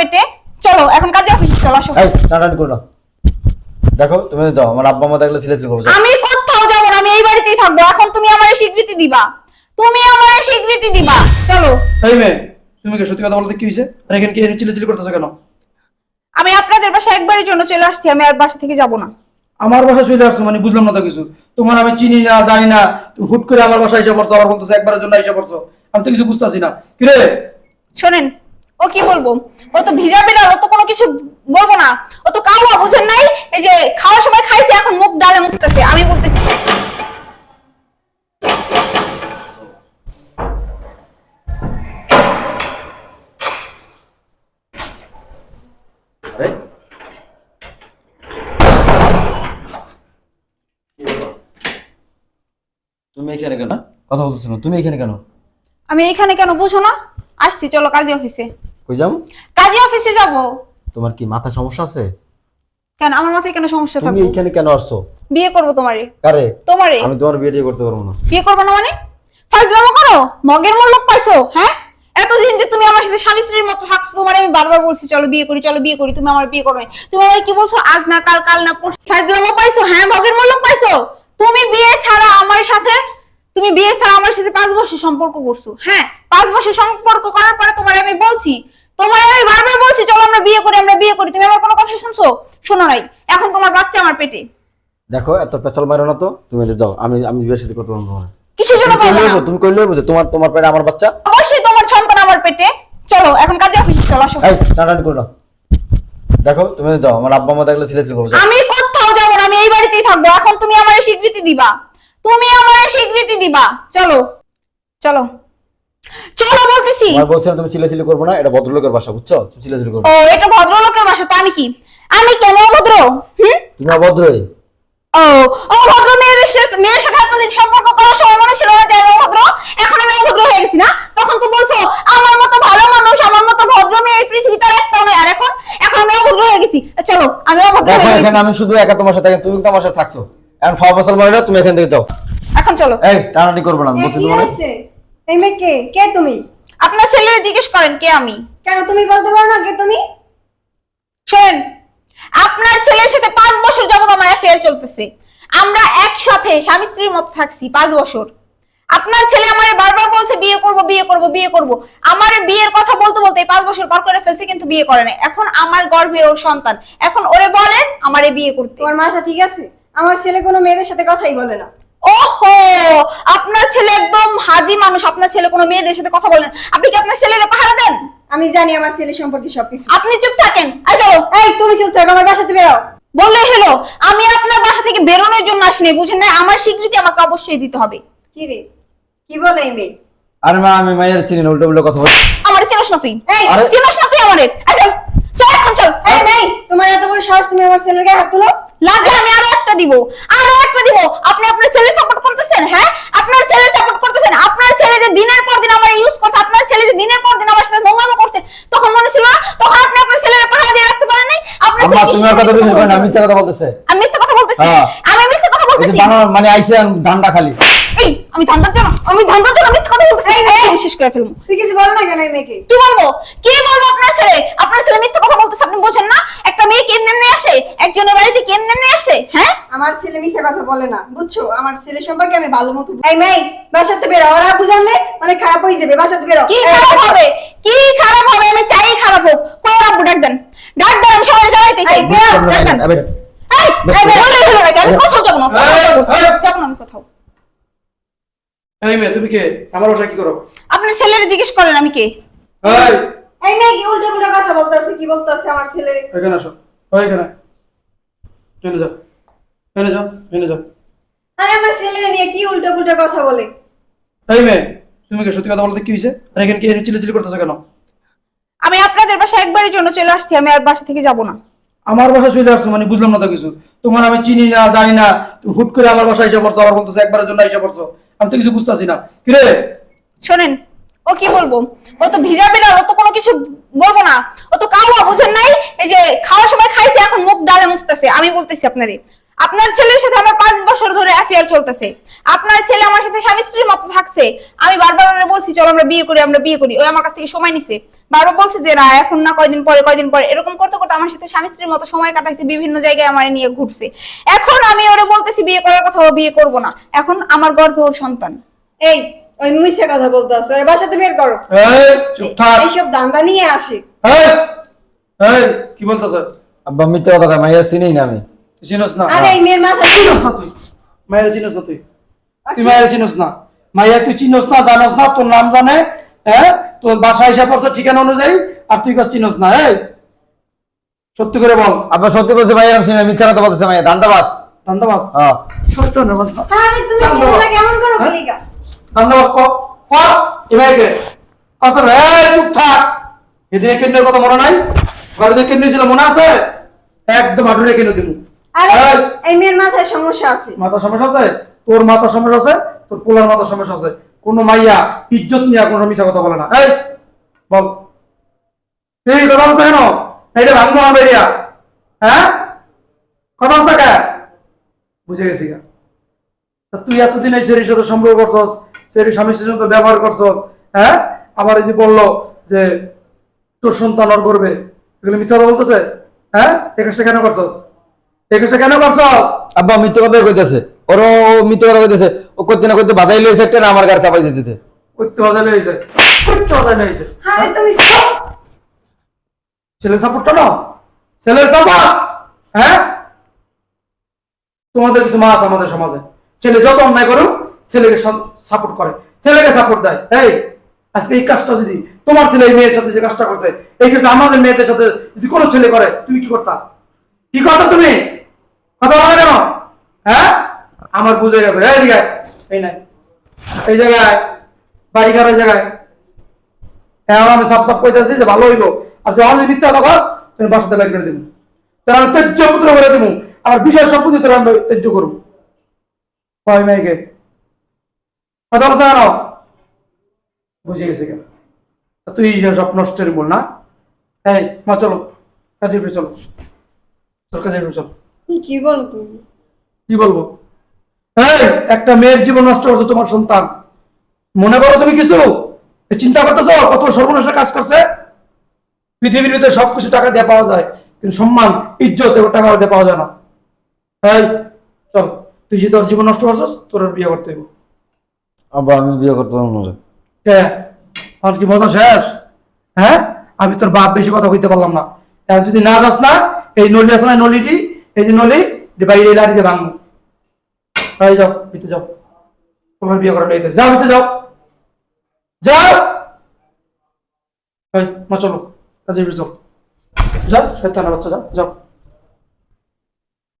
পেটে চলো এখন কাজে অফিসে চলো আসো। এই টানাটানি করো দেখো তুমি যাও আমার আব্বা মা দেখলে ছিলে ছিলে আমি কোথাও যাব না আমি এই বাড়িতেই থাকব এখন তুমি আমার স্বীকৃতি দিবা। তুমি আমার স্বীকৃতি দিবা চলো। এই মেয়ে তুমি কি সত্যি কথা বলতে কি হয়েছে? আর এখানে কি চিলে চিলি করতেছো কেন? আমি আপনাদের বাসায় একবারের জন্য চলে আসছি আমি আর বাসা থেকে যাব না। আমার বাসায় চলে আসছো মানে বুঝলাম না তো কিছু। তোমার আমি চিনি না জানি না তুমি হুট করে আমার বাসায় এসে পড়ছো আবার বলতেছো একবারের জন্য এসে পড়ছো। আমি তো কিছু বুঝতেছি না। কিরে? শোনেন ও কি বলব? ও তো ভিজা বিড়াল ও তো কোনো কিছু বলব না। ও তো কাউয়া বুঝেন নাই এই যে খাওয়ার সময় খাইছে এখন মুখ ডালে মুছতেছে আমি বলতেছি। তুমি এখানে কেন? কথা বলতেছো না তুমি এখানে কেন? আমি এখানে কেন? বুঝো না। আসছি চলো কাজে অফিসে। কই যাও কাজী অফিসে যাব। তোমার কি মাথা সমস্যা আছে? কেন? আমার মাথায় কেন সমস্যা তুমি এখানে কেন আসছো? বিয়ে করব তোমারে। কারে? তোমারে। আমি তোমার বিয়ে করতে পারব না। বিয়ে করব না মানে? ফাজলামো করো? মগের মূল্য পাইছো হ্যাঁ? এতদিন যে তুমি আমার সাথে স্বামী স্ত্রীর মতো থাকছো তোমার আমি বারবার বলছি চলো বিয়ে করি চলো বিয়ে করি তুমি আমার বিয়ে করো তুমি আমার কি বলছো? আজ না কাল কাল না পরশু ফাজলামো পাইছো? হ্যাঁ মগের মূল্য পাইছো? তুমি বিয়ে ছাড়া আমার সাথে তুমি বিয়ে ছাড়া আমার সাথে পাঁচ বছর সম্পর্ক করছ হ্যাঁ? পাঁচ বছর সম্পর্ক করার পরে তোমার আমি বলছি তোমার আমি বারবার বলছি চলো আমরা বিয়ে করি আমরা বিয়ে করি। তুমি আমার কোনো কথা শুনছো? শোনো নাই। এখন তোমার বাচ্চা আমার পেটে। দেখো এত পেছাল মারো না তো। তুমি এলে যাও। আমি আমি বিয়ের সাথে করতে পারব না। কিসের জন্য পারব না? তুমি কইলে যে তোমার তোমার পেটে আমার বাচ্চা? অবশ্যই তোমার সন্তান আমার পেটে। চলো এখন কাজে অফিসে চলো আসো। এই টানাটানি করো দেখো তুমি যাও। আমার আব্বা মা দেখলে ছিলে ছিলে করব। আমি কোথাও যাব না আমি এই বাড়িতেই থাকব। এখন তুমি আমার স্বীকৃতি দিবা। তুমি আমার স্বীকৃতি দিবা। চলো চলো। চলো বলতেছি। আমার বলছিলাম তুমি চিলে চিলি করব না এটা ভদ্রলোকের বাসা বুঝছ? তুমি চিলে চিলি করব। ও এটা ভদ্রলোকের বাসা তো আমি কি আমি কেন অভদ্র? হুম? তুমি অভদ্রই। ও ও ভদ্র মেয়েদের সাথে মেয়ের সাথে এতদিন সম্পর্ক করার সময় মনে ছিল না যে আমি অভদ্র? এখন আমি অভদ্র হয়ে গেছি না? তখন তো বলছো আমার মতো ভালো মানুষ আমার মতো ভদ্র মেয়ে এই পৃথিবীতে আর একটাও নেই। আর এখন এখন আমি অভদ্র হয়ে গেছি। চলো আমি অভদ্র হয়ে গেছি। আমি শুধু একা তোমার সাথে তুমি তো আমার সাথে থাকছো। এখন ফাও ফসল মারি তুমি এখান থেকে যাও। এখন চলো। এই টানাটানি করব না বলছি তোমার এই মেয়ে কে কে তুমি? আপনার ছেলেরা জিজ্ঞেস করেন কে আমি। কেন তুমি বলতে পারো না কে তুমি? শোনেন আপনার ছেলের সাথে পাঁচ বছর যাবত আমার অ্যাফেয়ার চলতেছে। আমরা একসাথে স্বামী স্ত্রীর মতো থাকছি পাঁচ বছর। আপনার ছেলে আমারে বারবার বলছে বিয়ে করব বিয়ে করব বিয়ে করব। আমারে বিয়ের কথা বলতে বলতে পাঁচ বছর পার করে ফেলছে কিন্তু বিয়ে করে না এখন আমার গর্ভে ওর সন্তান। এখন ওরে বলেন আমারে বিয়ে করতে। তোমার মাথা ঠিক আছে? আমার ছেলে কোনো মেয়েদের সাথে কথাই বলে না। ওহো আপনার ছেলে একদম হাজি মানুষ আপনার ছেলে কোনো মেয়েদের সাথে কথা বলেন আপনি কি আপনার ছেলের পাহারা দেন? আমি জানি আমার ছেলে সম্পর্কে সবকিছু। আপনি চুপ থাকেন চলো। এই তুমি চুপ থাকো আমার বাসাতে বেরো। বললে হলো আমি আপনার বাসা থেকে বেরোনোর জন্য আসিনি বুঝেন না আমার স্বীকৃতি আমাকে অবশ্যই দিতে হবে। কি রে? কি বলে এই মেয়ে? আরে মা আমি মায়ের চিনি উল্টো উল্টো কথা বল আমার চেনস না তুই। এই, আরে- না তুই আমারে। আচ্ছা চল এখন চল এই মেয়ে তোমার এত বড় সাহস তুমি আমার ছেলের গায়ে হাত তুলো। লাগলে আমি আরও একটা দিব। আরও একটা দিব। আপনি আপনার ছেলে সাপোর্ট করতেছেন হ্যাঁ? আপনার ছেলে সাপোর্ট করতেছেন। আপনার ছেলে যে দিনের পর দিন আমার ইউজ করছে আপনার ছেলে যে দিনের পর দিন আমার সাথে নোংরামো করছে তখন মনে ছিল না তখন আপনি আপনার ছেলের পাহাড় দিয়ে রাখতে পারেন নাই? আপনার ছেলে কি কথা সুন্দর বলছো না বলছে? আমি মিথ্যা কথা বলতেছে। আমি মিথ্যা কথা বলতেছি? হ্যাঁ। আমি মিথ্যা কথা বলতেছি? মানে আইসে ধান্দা খালি। এই আমি ধান্দার জন্য আমি ধান্দার জন্য মিথ্যা কথা বলতেছি। এই শেষ করে ফেলব। তুই কিছু বল না কেন এই মেয়েকে? কি বলব? কি বলব আপনার ছেলে? আপনার ছেলে মিথ্যা কথা বলতেছে আপনি বোঝেন না একটা মেয়ে কেমনে এমনি আসে একজনের বাড়িতে কেমনে এমনি আসে হ্যাঁ কথা বলে না বুঝছ? আমার ছেলে সম্পর্কে আমি ভালো মতো এই মেয়ে বাসাতে বেরো ওরা বুঝালে মানে খারাপ হয়ে যাবে বাসাতে বেরো। কি খারাপ হবে? কি খারাপ হবে? আমি চাই খারাপ হোক। কই ডাক দেন। ডাক দেন আমি সবাই জানাইতে চাই। বেরো, ডাক দেন। এই আমি কোথাও যাব না। যাব না। আমি কোথাও। এই মেয়ে তুমি কে? আমার বাসায় কি করো? আপনার ছেলেরে জিজ্ঞেস করেন আমি কে? এই। এই মেয়ে কি উল্টো উল্টো কথা বলতেছে কি বলতেছে আমার ছেলে? এখানে আসো। ওই এখানে। এখানে যাও। এখানে যাও আরে আমার ছেলে নিয়ে কি উল্টো উল্টো কথা বলে? এই মেয়ে তুমি কি সত্যি কথা বলতে কি আর এখানে কি চিলে চিলি করতেছো কেন? আমি আপনাদের বাসায় একবারের জন্য চলে আসছি আমি আর বাসা থেকে যাব না। আমার বাসায় চলে আসছো মানে বুঝলাম না তো কিছু। তোমার আমি চিনি না জানি না তুমি হুট করে আমার বাসায় এসে পড়ছো আবার বলতেছো একবারের জন্য এসে পড়ছো। আমি তো কিছু বুঝতেছি না। কিরে শোনেন ও কি বলব? ও তো ভিজা বিড়াল ও তো কোনো কিছু বলব না। ও তো কাউয়া বুঝেন নাই? এই যে খাওয়ার সময় খাইছে এখন মুখ ডালে মুছতেছে। আমি বলতেছি আপনারে আপনার ছেলের সাথে আমার পাঁচ বছর ধরে অ্যাফেয়ার চলতেছে। আপনার ছেলে আমার সাথে স্বামী স্ত্রীর মতো থাকছে। আমি বারবার ওরে বলছি চলো আমরা বিয়ে করি আমরা বিয়ে করি। ওই আমার কাছ থেকে সময় নিছে। বারবার বলছে যে না এখন না কয়দিন পরে কয়দিন পরে। এরকম করতে করতে আমার সাথে স্বামী স্ত্রীর মতো সময় কাটাইছে বিভিন্ন জায়গায় আমার নিয়ে ঘুরছে। এখন আমি ওরে বলতেছি বিয়ে করার কথা ও বিয়ে করব না। এখন আমার গর্ভে ওর সন্তান। এই ওই মিশে কথা বলতে আসো ওরা বাসাতে বের করো। এই চুপ থাক। এইসব দান্দা নিয়ে আসে। এই এই কি বলতেছ? আব্বা মিথ্যা কথা মাইয়া চিনি না আমি। চিনস না। আরে এই মেয়ের মাথা চিনস না তুই। মায়ের চিনস না তুই। তুই মায়ের চিনস না। মাইয়া তুই চিনস না জানস না তোর নাম জানে হ্যাঁ? তোর বাসা হিসাব পড়ছে ঠিকানা অনুযায়ী আর তুই কাজ চিনস না এই। সত্যি করে বল। আব্বা সত্যি বলছে মাইয়া আমি চিনি মিথ্যা কথা বলতেছে মাইয়া। দান্দাবাস দান্দাবাস হ্যাঁ। সত্য না বাস। আরে তুমি কেমন করো দান্দাবাস এবারে আসলে এই চুপ থাক। এদিকে কেন্দ্রের কথা মনে নাই? ঘরে কেন্দ্র ছিল মনে আছে? একদম আটুরে কেন দিমু আরে এই, মেয়ের মাথায় সমস্যা আছে। মাথার সমস্যা আছে? তোর মাথার সমস্যা আছে? তোর পোলার মাথার সমস্যা আছে? কোন মাইয়া ইজ্জত নিয়ে কোনো মিশা কথা বলে না। এই বল। এই কথা বলছে কেন? এইটা ভাঙবো আমার এরিয়া হ্যাঁ? কথা বলছে কে? বুঝে গেছি তা তুই এতদিন এই সেরির সাথে সম্পর্ক করছস সেরি স্বামী স্ত্রীর সাথে ব্যবহার করছস হ্যাঁ? আবার এই যে বলল যে তোর সন্তান ওর করবে এগুলো মিথ্যা কথা বলতেছে? হ্যাঁ? এই কাজটা কেন করছস? এই কাজটা কেন করছস? আব্বা মিথ্যা কথা কইতেছে। ওর ও মিথ্যা কথা কইতেছে। ও করতে না করতে বাজাই লইছে একটা আমার গাড়ি চাপাই দিতে করতে বাজালে হয়েছে করতে বাজালে হয়েছে আরে তুমি ছেলের সাপোর্টটা না ছেলের সাপোর্ট হ্যাঁ? তোমাদের কিছু মা আছে আমাদের সমাজে। ছেলে যত অন্যায় করুক ছেলেকে সাপোর্ট করে। ছেলেকে সাপোর্ট দেয়। এই আজকে এই কাজটা যদি তোমার ছেলে এই মেয়ের সাথে যে কাজটা করছে এই কাজটা আমাদের মেয়েদের সাথে যদি কোনো ছেলে করে তুমি কি করতা? কি করতা তুমি কথা বলো না কেন হ্যাঁ আমার বুঝে গেছে। এই দিকে এই নাই। এই জায়গায় বাড়ি কার জায়গায় এখন আমি সাপ সাপ কইতেছি যে ভালো হইল আর যখন যদি মিথ্যা কথা তুমি বাসাতে করে দেবো তোর আমি তেজ্য পুত্র করে দেবো আমার বিষয় সম্পত্তি তোর আমি তেজ্য করব। কয় মেয়েকে কথা বলছে কেন? বুঝে গেছে কেন? তুই সব নষ্টের বল না? এই মা চলো। কাজে ফিরে চলো। তোর কাজে ফিরে চলো। কি বলো তুমি? কি বলব? এই একটা মেয়ের জীবন নষ্ট করছে তোমার সন্তান। মনে করো তুমি কিছু? চিন্তা করতেছো কত সর্বনাশের কাজ করছে? পৃথিবীর ভিতরে সবকিছু টাকা দিয়ে পাওয়া যায় কিন্তু সম্মান ইজ্জত এবার টাকা দিয়ে পাওয়া যায় না। এই চল তুই যে তোর জীবন নষ্ট করছিস তোর বিয়ে করতে হইব। আব্বা আমি বিয়ে করতে পারব না। কে? আর কি মজা শেষ? হ্যাঁ? আমি তোর বাপ বেশি কথা কইতে পারলাম না। যদি না যাস না এই নলি আছে না নলিটি এই যে নলি বাইরে লাঠিতে ভাঙবো। এই যাও, ভিতরে যাও। তোমার বিয়ে করা লইতে। যাও, ভিতরে যাও। যাও। এই, মা, চলো। কাজে যাও। যাও শয়তানা বাচ্চা, যাও যাও।